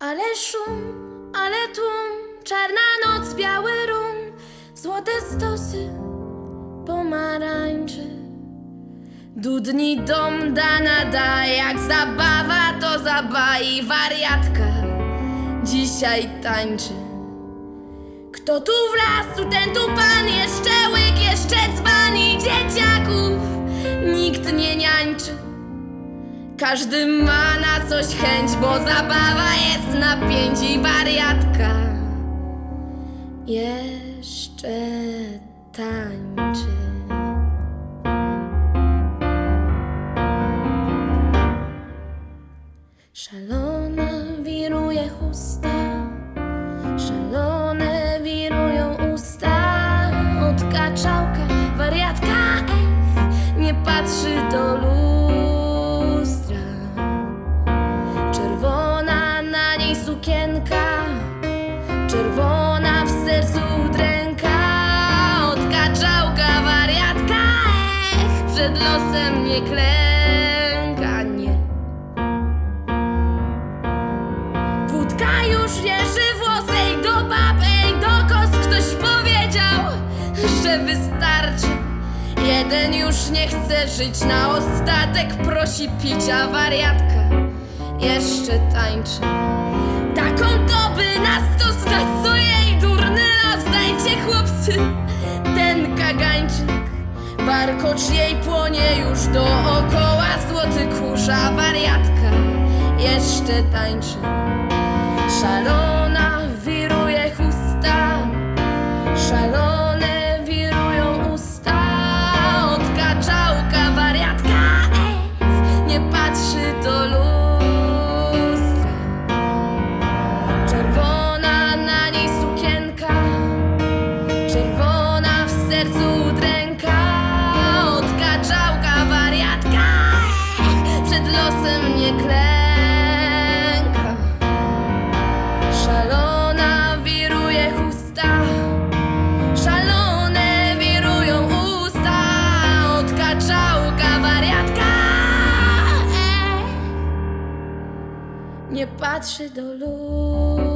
Ale szum, ale tłum, czarna noc, biały rum, złote stosy, pomarańczy. Dudni dom da jak zabawa to zaba i wariatka dzisiaj tańczy. Kto tu wlazł, ten tu pan, jeszcze łyk, jeszcze dzbani dzieciaków, nikt nie niańczy. Każdy ma na coś chęć, bo zabawa jest na pięć i wariatka jeszcze tańczy. Szalona wiruje chusta, przed losem nie klęka, nie. Wódka już wierzy włosej do babej, do kos ktoś powiedział, że wystarczy. Jeden już nie chce żyć, na ostatek prosi picia wariatka. Jeszcze tańczy. Taką doby na stos na co Warkocz jej płonie już dookoła, złoty kurza wariatka jeszcze tańczy. Szalona nie patrzy do luz.